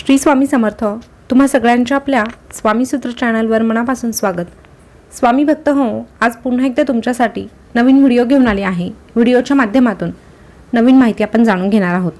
श्री स्वामी समर्थ. तुम्हा सगळ्यांच्या आपल्या स्वामीसूत्र चॅनलवर मनापासून स्वागत. स्वामी भक्त हो आज पुन्हा एकदा तुमच्यासाठी नवीन व्हिडिओ घेऊन आले आहे. व्हिडिओच्या माध्यमातून नवीन माहिती आपण जाणून घेणार आहोत.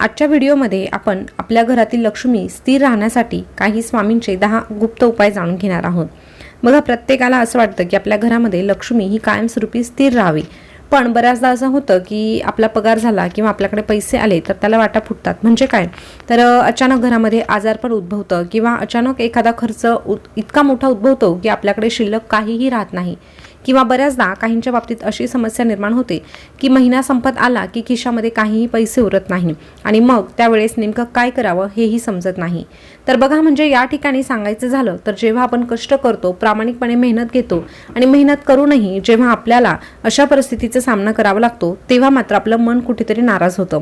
आजच्या व्हिडिओमध्ये आपण आपल्या घरातील लक्ष्मी स्थिर राहण्यासाठी काही स्वामींचे दहा गुप्त उपाय जाणून घेणार आहोत. बघा प्रत्येकाला असं वाटतं की आपल्या घरामध्ये लक्ष्मी ही कायमस्वरूपी स्थिर राहावी. पण बऱ्याचदा असं होतं की आपला पगार झाला किंवा आपल्याकडे पैसे आले तर त्याला वाटा फुटतात. म्हणजे काय? तर अचानक घरामध्ये आजारपण उद्भवतं किंवा अचानक एखादा खर्च उत- इतका मोठा उद्भवतो की आपल्याकडे शिल्लक काहीही राहत नाही. किंवा बऱ्याचदा काहींच्या बाबतीत अशी समस्या निर्माण होते की महिना संपत आला की खिशामध्ये काहीही पैसे उरत नाही आणि मग त्यावेळेस नेमकं काय करावं हेही समजत नाही. तर बघा म्हणजे या ठिकाणी सांगायचं झालं तर जेव्हा आपण कष्ट करतो प्रामाणिकपणे मेहनत घेतो आणि मेहनत करूनही जेव्हा आपल्याला अशा परिस्थितीचा सामना करावा लागतो तेव्हा मात्र आपलं मन कुठेतरी नाराज होतं.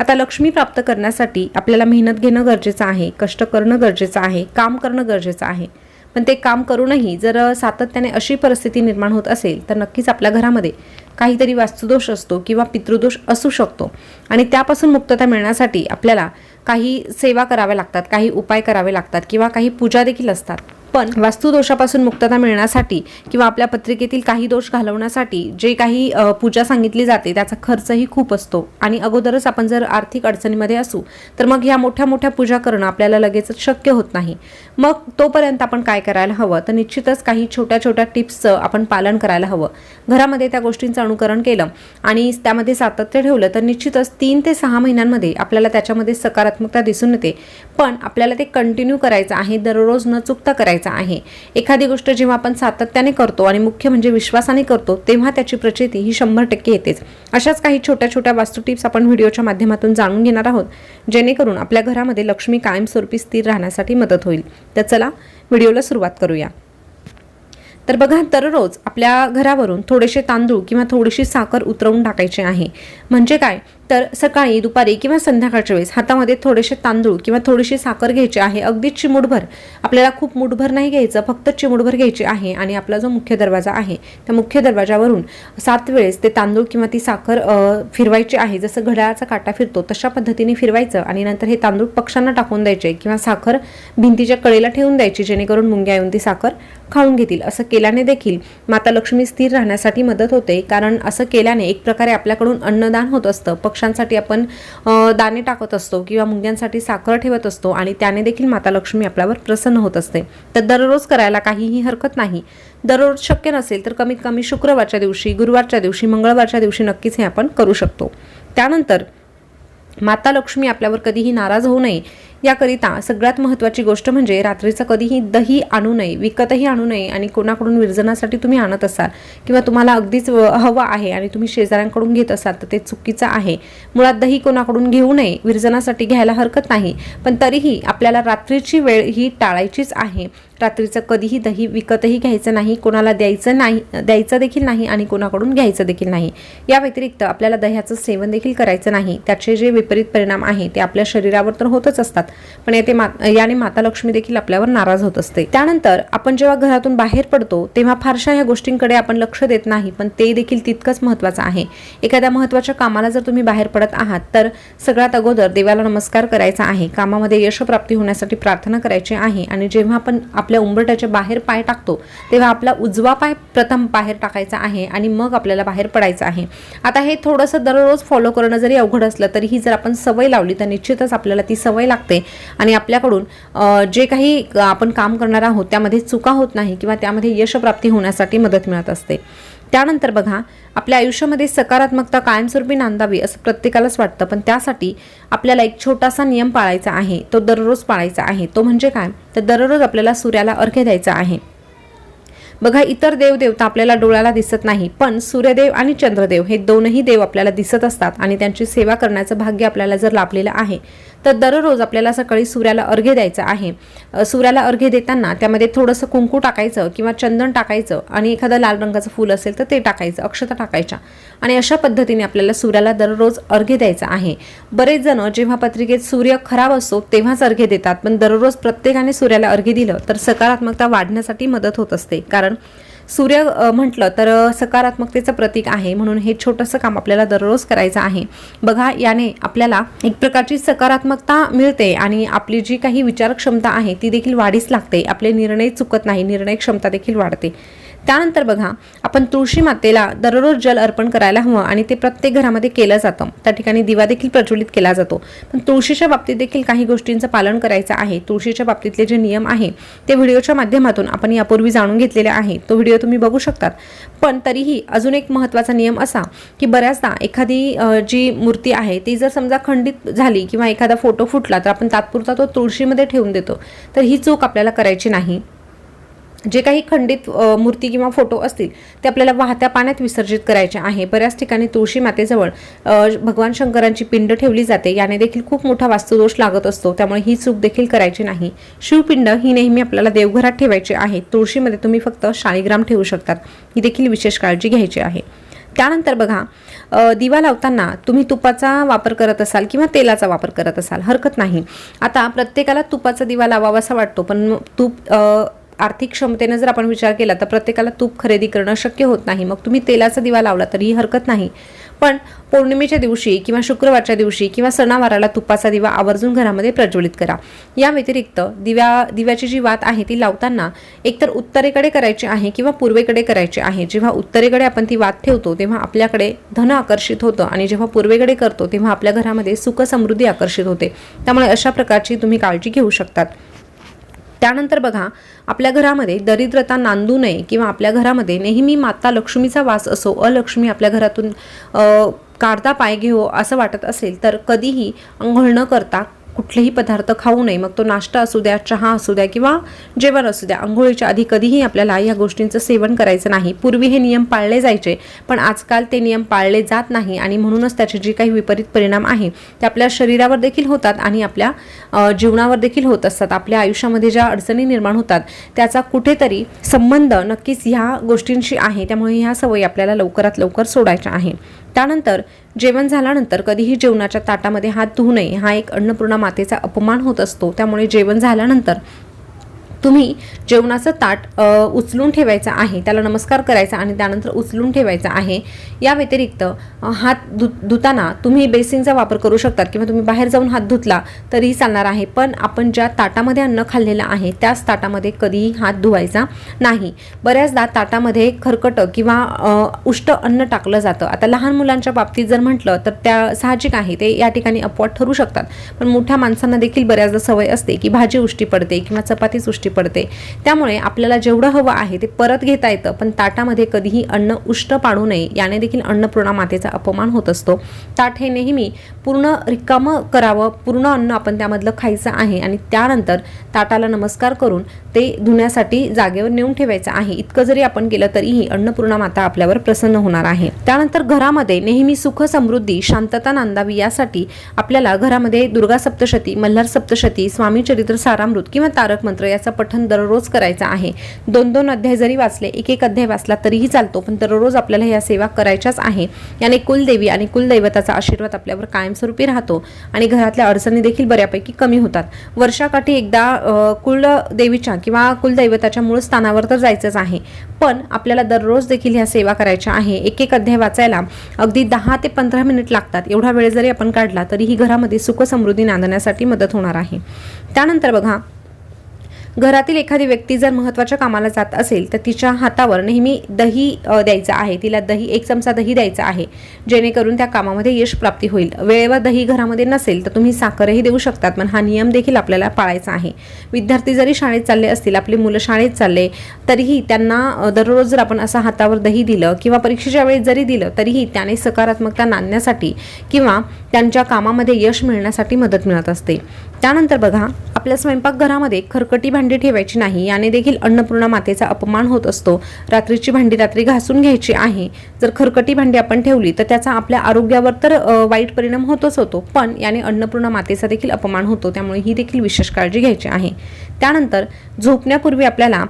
आता लक्ष्मी प्राप्त करण्यासाठी आपल्याला मेहनत घेणं गरजेचं आहे कष्ट करणं गरजेचं आहे काम करणं गरजेचं आहे. पण ते काम करूनही जर सातत्याने अशी परिस्थिती निर्माण होत असेल तर नक्कीच आपल्या घरामध्ये काहीतरी वास्तुदोष असतो किंवा पितृदोष असू शकतो. आणि त्यापासून मुक्तता मिळण्यासाठी आपल्याला काही सेवा कराव्या लागतात काही उपाय करावे लागतात किंवा काही पूजा देखील असतात. पण वास्तुदोषापासून मुक्तता मिळण्यासाठी किंवा आपल्या पत्रिकेतील काही दोष घालवण्यासाठी जे काही पूजा सांगितली जाते त्याचा खर्चही खूप असतो. आणि अगोदरच आपण जर आर्थिक अडचणीमध्ये असू तर मग ह्या मोठ्या मोठ्या पूजा करणं आपल्याला लगेचच शक्य होत नाही. मग तोपर्यंत आपण काय करायला हवं? तर निश्चितच काही छोट्या छोट्या टिप्सचं आपण पालन करायला हवं. घरामध्ये त्या गोष्टींचं अनुकरण केलं आणि त्यामध्ये सातत्य ठेवलं तर निश्चितच तीन ते सहा महिन्यांमध्ये आपल्याला त्याच्यामध्ये सकारात्मकता दिसून येते. पण आपल्याला ते कंटिन्यू करायचं आहे दररोज न चुकता करायचं आहे. एखादी गोष्ट जेव्हा आपण सातत्याने करतो आणि मुख्य म्हणजे विश्वासाने करतो तेव्हा त्याची प्रचिती ही शंभर टक्के येतेच. अशाच काही छोट्या छोट्या वास्तू टिप्स आपण व्हिडिओच्या माध्यमातून जाणून घेणार आहोत जेणेकरून आपल्या घरामध्ये लक्ष्मी कायमस्वरूपी स्थिर राहण्यासाठी मदत होईल. तर चला व्हिडिओला सुरुवात करूया. तर बघा दररोज आपल्या घरावरून थोडेसे तांदूळ किंवा थोडीशी साखर उतरवून टाकायचे आहे. म्हणजे काय? तर सकाळी दुपारी किंवा संध्याकाळच्या वेळेस हातामध्ये थोडेसे तांदूळ किंवा थोडीशी साखर घ्यायची आहे. अगदी चिमूटभर. आपल्याला खूप मुठभर नाही घ्यायचं फक्त चिमूटभर घ्यायची आहे आणि आपला जो मुख्य दरवाजा आहे त्या मुख्य दरवाजावरून सात वेळेस ते तांदूळ किंवा ती साखर फिरवायची आहे. जसं घड्याळाचा काटा फिरतो तशा पद्धतीने फिरवायचं आणि नंतर हे तांदूळ पक्ष्यांना टाकून द्यायचे किंवा साखर भिंतीच्या कडेला ठेवून द्यायची जेणेकरून मुंग्या येऊन ती साखर खाऊन घेतील. असं केल्याने देखील माता लक्ष्मी स्थिर राहण्यासाठी मदत होते. कारण असं केल्याने एक प्रकारे आपल्याकडून अन्नदान होत असतं. पक्ष्यांसाठी आपण दाणे टाकत असतो किंवा मुंग्यांसाठी साखर ठेवत असतो आणि त्याने देखील माता लक्ष्मी आपल्यावर प्रसन्न होत असते. तर दररोज करायला काहीही हरकत नाही. दररोज शक्य नसेल तर कमीत कमी शुक्रवारच्या दिवशी गुरुवारच्या दिवशी मंगळवारच्या दिवशी नक्कीच हे आपण करू शकतो. त्यानंतर माता लक्ष्मी आपल्यावर कधीही नाराज होऊ नये. याकरिता सगळ्यात महत्त्वाची गोष्ट म्हणजे रात्रीचं कधीही दही आणू नये विकतही आणू नये आणि कोणाकडून विरजनासाठी तुम्ही आणत असाल किंवा तुम्हाला अगदीच व- हवं आहे आणि तुम्ही शेजाऱ्यांकडून घेत असाल तर ते चुकीचं आहे. मुळात दही कोणाकडून घेऊ नये विरजनासाठी घ्यायला हरकत नाही. पण तरीही आपल्याला रात्रीची वेळ ही टाळायचीच आहे. रात्रीचं कधीही दही विकतही घ्यायचं नाही कोणाला द्यायचं नाही द्यायचं देखील नाही आणि कोणाकडून घ्यायचं देखील नाही. या व्यतिरिक्त आपल्याला दह्याचं सेवन देखील करायचं नाही. त्याचे जे विपरीत परिणाम आहे ते आपल्या शरीरावर तर होतच असतात. पण येथे मा याने माता लक्ष्मी देखील आपल्यावर नाराज होत असते. त्यानंतर आपण जेव्हा घरातून बाहेर पडतो तेव्हा फारशा ह्या गोष्टींकडे आपण लक्ष देत नाही पण ते देखील तितकंच महत्त्वाचं आहे. एखाद्या महत्त्वाच्या कामाला जर तुम्ही बाहेर पडत आहात तर सगळ्यात अगोदर देवाला नमस्कार करायचा आहे. कामामध्ये यशप्राप्ती होण्यासाठी प्रार्थना करायची आहे आणि जेव्हा आपण आपल्या उंबरट्याच्या बाहेर पाय टाकतो तेव्हा आपला उजवा पाय प्रथम बाहेर टाकायचा आहे आणि मग आपल्याला बाहेर पडायचं आहे. आता हे थोडंसं दररोज फॉलो करणं जरी अवघड असलं तरीही जर आपण सवय लावली तर निश्चितच आपल्याला ती सवय लागते. आणि आपल्याकडून जे काही आपण काम करणार आहोत त्यामध्ये चुका होत नाही किंवा त्यामध्ये यशप्राप्ती होण्यासाठी मदत मिळत असते. त्यानंतर बघा आपल्या आयुष्यामध्ये सकारात्मकता कायमस्वरूपी नांदावी असं प्रत्येकालाच वाटतं पण त्यासाठी आपल्याला एक छोटासा नियम पाळायचा आहे तो दररोज पाळायचा आहे. तो म्हणजे काय? तर दररोज आपल्याला सूर्याला अर्घ्य द्यायचा आहे. बघा इतर देवदेवता आपल्याला डोळ्याला दिसत नाही पण सूर्यदेव आणि चंद्रदेव हे दोनही देव आपल्याला दिसत असतात आणि त्यांची सेवा करण्याचं भाग्य आपल्याला जर लाभलेलं आहे तर दररोज आपल्याला सकाळी सूर्याला अर्घ्य द्यायचं आहे. सूर्याला अर्घ्य देताना त्यामध्ये थोडंसं कुंकू टाकायचं किंवा चंदन टाकायचं आणि एखादं लाल रंगाचं फूल असेल तर ते टाकायचं अक्षता टाकायच्या आणि अशा पद्धतीने आपल्याला सूर्याला दररोज अर्घ्य द्यायचं आहे. बरेच जण जेव्हा पत्रिकेत सूर्य खराब असतो तेव्हाच अर्घ्य देतात पण दररोज प्रत्येकाने सूर्याला अर्घ्य दिलं तर सकारात्मकता वाढण्यासाठी मदत होत असते. कारण सूर्य म्हटलं तर सकारात्मकतेचं प्रतीक आहे. म्हणून हे छोटंसं काम आपल्याला दररोज करायचं आहे. बघा याने आपल्याला एक प्रकारची सकारात्मकता मिळते आणि आपली जी काही विचार क्षमता आहे ती देखील वाढीस लागते. आपले निर्णय चुकत नाही निर्णय क्षमता देखील वाढते. त्यानंतर बघा आपण तुळशी मातेला दररोज जल अर्पण करायला हवं आणि ते प्रत्येक घरामध्ये केलं जातं. त्या ठिकाणी दिवा देखील प्रज्वलित केला जातो. पण तुळशीच्या बाबतीत देखील काही गोष्टींचं पालन करायचं आहे. तुळशीच्या बाबतीतले जे नियम आहे ते व्हिडिओच्या माध्यमातून आपण यापूर्वी जाणून घेतलेले आहे. तो व्हिडिओ तुम्ही बघू शकतात. पण तरीही अजून एक महत्त्वाचा नियम असा की बऱ्याचदा एखादी जी मूर्ती आहे ती जर समजा खंडित झाली किंवा एखादा फोटो फुटला तर आपण तात्पुरता तो तुळशीमध्ये ठेवून देतो. तर ही चूक आपल्याला करायची नाही. जे काही खंडित मूर्ती किंवा फोटो असतील ते आपल्याला वाहत्या पाण्यात विसर्जित करायचे आहे. बऱ्याच ठिकाणी तुळशी मातेजवळ भगवान शंकरांची पिंड ठेवली जाते. याने देखील खूप मोठा वास्तुदोष लागत असतो. त्यामुळे ही चूक देखील करायची नाही. शिवपिंड ही नेहमी आपल्याला देवघरात ठेवायची आहे. तुळशीमध्ये तुम्ही फक्त शाळीग्राम ठेवू शकतात. ही देखील विशेष काळजी घ्यायची आहे. त्यानंतर बघा दिवा लावताना तुम्ही तुपाचा वापर करत असाल किंवा तेलाचा वापर करत असाल. हरकत नाही. आता प्रत्येकाला तुपाचा दिवा लावावासा वाटतो पण तूप आर्थिक क्षमतेने जर आपण विचार केला तर प्रत्येकाला तूप खरेदी करणं शक्य होत नाही. मग तुम्ही तेलाचा दिवा लावला तरीही हरकत नाही. पण पौर्णिमेच्या दिवशी किंवा शुक्रवारच्या दिवशी किंवा सणावाराला तुपाचा दिवा आवर्जून घरामध्ये प्रज्वलित करा. या व्यतिरिक्त दिव्या दिव्याची जी वात आहे ती लावताना एकतर उत्तरेकडे करायची आहे किंवा पूर्वेकडे करायची आहे. जेव्हा उत्तरेकडे आपण ती वात ठेवतो तेव्हा आपल्याकडे धन आकर्षित होतं आणि जेव्हा पूर्वेकडे करतो तेव्हा आपल्या घरामध्ये सुख समृद्धी आकर्षित होते. त्यामुळे अशा प्रकारची तुम्ही काळजी घेऊ शकतात. त्यानंतर बघा आपल्या घरामध्ये दरिद्रता नांदू नये किंवा आपल्या घरामध्ये नेहमी माता लक्ष्मीचा वास असो अलक्ष्मी आपल्या घरातून काढता पाय घेऊ असं वाटत असेल तर कधीही अंघोळ न करता कुठलेही पदार्थ खाऊ नये. मग तो नाश्ता असू द्या चहा असू द्या किंवा जेवण असू द्या. आंघोळीच्या आधी कधीही आपल्याला या गोष्टींचं सेवन करायचं नाही. पूर्वी हे नियम पाळले जायचे पण आजकाल ते नियम पाळले जात नाही आणि म्हणूनच त्याचे जे काही विपरीत परिणाम आहे ते आपल्या शरीरावर देखील होतात आणि आपल्या जीवनावर देखील होत असतात. आपल्या आयुष्यामध्ये ज्या अडचणी निर्माण होतात त्याचा कुठेतरी संबंध नक्कीच ह्या गोष्टींशी आहे. त्यामुळे ह्या सवयी आपल्याला लवकरात लवकर सोडायच्या आहे. त्यानंतर जेवण झाल्यानंतर कधीही जेवणाच्या ताटामध्ये हात धुवू नये. हा एक अन्नपूर्णा मातेचा अपमान होत असतो. त्यामुळे जेवण झाल्यानंतर तुम्ही जेवणाचं ताट उचलून ठेवायचं आहे त्याला नमस्कार करायचा आणि त्यानंतर उचलून ठेवायचा आहे या व्यतिरिक्त हात धु धुताना तुम्ही बेसिनचा वापर करू शकतात किंवा तुम्ही बाहेर जाऊन हात धुतला तरीही चालणार आहे पण आपण ज्या ताटामध्ये अन्न खाल्लेलं आहे त्याच ताटामध्ये कधीही हात धुवायचा नाही. बऱ्याचदा ताटामध्ये खरकटं किंवा उष्ट अन्न टाकलं जातं. आता लहान मुलांच्या बाबतीत जर म्हटलं तर त्या साहजिक आहे ते या ठिकाणी अपवाद ठरू शकतात. पण मोठ्या माणसांना देखील बऱ्याचदा सवय असते की भाजी उष्टी पडते किंवा चपातीच उष्टी पडते. त्यामुळे आपल्याला जेवढं हवं आहे ते परत घेता येतं पण ताटामध्ये कधीही अन्न उष्ट पाडू नये. याने देखील अन्नपूर्णा मातेचा अपमान होत असतो. ताट हे नेहमी पूर्ण रिकामं करावं पूर्ण अन्न आपण त्यामधलं खायचं आहे आणि त्यानंतर ताटाला नमस्कार करून ते धुण्यासाठी जागेवर नेऊन ठेवायचं आहे. इतकं जरी आपण केलं तरीही अन्नपूर्णा माता आपल्यावर प्रसन्न होणार आहे. त्यानंतर घरामध्ये नेहमी सुख समृद्धी शांतता नांदावी यासाठी आपल्याला घरामध्ये दुर्गा सप्तशती मल्हार सप्तशती स्वामी चरित्र सारामृत किंवा तारक मंत्र याचा पठण दररोज करायचं आहे. दोन दोन अध्याय जरी वाचले एक एक अध्याय वाचला तरीही चालतो पण दररोज आपल्याला या सेवा करायच्याच आहे. याने कुलदेवी आणि कुलदैवताचा आशीर्वाद आपल्यावर कायमस्वरूपी राहतो आणि घरातल्या अडचणी देखील बऱ्यापैकी कमी होतात. वर्षाकाठी एकदा कुलदेवीच्या किंवा कुलदैवताच्या मूळ स्थानावर तर जायचंच आहे पण आपल्याला दररोज देखील ह्या सेवा करायच्या आहे. एक एक अध्याय वाचायला अगदी दहा ते पंधरा मिनिट लागतात. एवढा वेळ जरी आपण काढला तरीही घरामध्ये सुख समृद्धी नांदण्यासाठी मदत होणार आहे. त्यानंतर बघा घरातील एखादी व्यक्ती जर महत्त्वाच्या कामाला जात असेल तर तिच्या हातावर नेहमी दही द्यायचं आहे. तिला दही एक चमचा दही द्यायचा आहे. जेणेकरून त्या कामामध्ये यश प्राप्ती होईल. वेळेवर दही घरामध्ये नसेल तर तुम्ही साखरही देऊ शकतात पण हा नियम देखील आपल्याला पाळायचा आहे. विद्यार्थी जरी शाळेत चालले असतील आपली मुलं शाळेत चालले तरीही त्यांना दररोज जर आपण असं हातावर दही दिलं किंवा परीक्षेच्या वेळेस जरी दिलं तरीही त्याने सकारात्मकता नांदण्यासाठी किंवा त्यांच्या कामामध्ये यश मिळण्यासाठी मदत मिळत असते. त्यानंतर बघा आपल्या स्वयंपाकघरामध्ये खरकटी भांडी ठेवायची नाही याने देखील अन्नपूर्णा मातेचा अपमान होत असतो. रात्रीची भांडी रात्री घासून घ्यायची आहे. जर खरकटी भांडी आपण ठेवली तर त्याचा आपल्या आरोग्यावर तर वाईट परिणाम होतच होतो. पण याने अन्नपूर्णा मातेचा देखील अपमान होतो त्यामुळे ही देखील विशेष काळजी घ्यायची आहे. त्यानंतर झोपण्यापूर्वी आपल्याला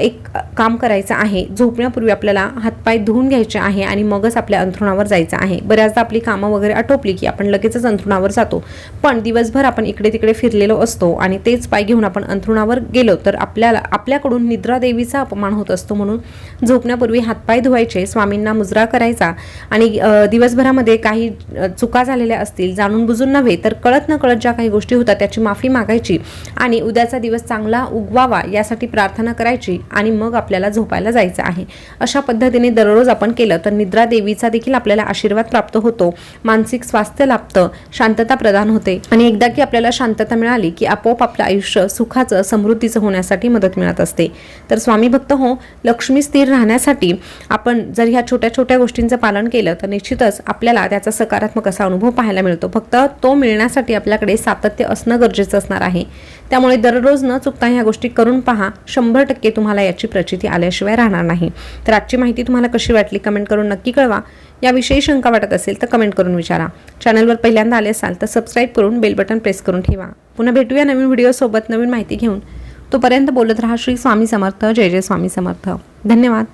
एक काम करायचं आहे. झोपण्यापूर्वी आपल्याला हातपाय धुवून घ्यायचे आहे आणि मगच आपल्या अंथरुणावर जायचं आहे. बऱ्याचदा आपली कामं वगैरे आटोपली की आपण लगेचच अंथरुणावर जातो. पण दिवसभर आपण इकडे तिकडे फिरलेलो असतो. आणि तेच पाय घेऊन आपण अंथरुणावर गेलो तर आपल्याला आपल्याकडून निद्रा देवीचा अपमान होत असतो म्हणून झोपण्यापूर्वी हातपाय धुवायचे स्वामींना मुजरा करायचा आणि दिवसभरामध्ये काही चुका झालेल्या असतील जाणून बुजून नव्हे तर कळत न कळत ज्या काही गोष्टी होतात त्याची माफी मागायची आणि उद्याचा दिवस चांगला उगवावा यासाठी प्रार्थना करायची आणि मग आपल्याला झोपायला जायचं आहे. अशा पद्धतीने दररोज आपण केलं तर निद्रा देवीचा देखील आपल्याला आशीर्वाद प्राप्त होतो मानसिक स्वास्थ्य लाभतं शांतता प्रदान होते आणि एकदा की आपल्याला शांतता मिळाली की आपण आपोआप आपलं आयुष्य सुखाचं समृद्धीचं होण्यासाठी मदत मिळत असते. तर स्वामी भक्त हो लक्ष्मी स्थिर राहण्यासाठी आपण जर ह्या छोट्या छोट्या गोष्टींचं पालन केलं तर निश्चितच आपल्याला त्याचा सकारात्मक असा अनुभव पाहायला मिळतो. फक्त तो मिळण्यासाठी आपल्याकडे सातत्य असणं गरजेचं असणार आहे. त्यामुळे दररोज न चुकता ह्या गोष्टी करून पहा. शंभर टक्के तुम्हाला याची प्रचिती आल्याशिवाय राहणार नाही. तर आजची माहिती तुम्हाला कशी वाटली कमेंट करून नक्की कळवा. याविषयी शंका वाटत असेल तर कमेंट करून विचारा. चॅनलवर पहिल्यांदा आले असाल तर सबस्क्राईब करून बेल बटन प्रेस करून ठेवा. पुन्हा भेटूया नवीन व्हिडिओसोबत नवीन माहिती घेऊन. तोपर्यंत बोलत राहा श्री स्वामी समर्थ. जय जय स्वामी समर्थ. धन्यवाद.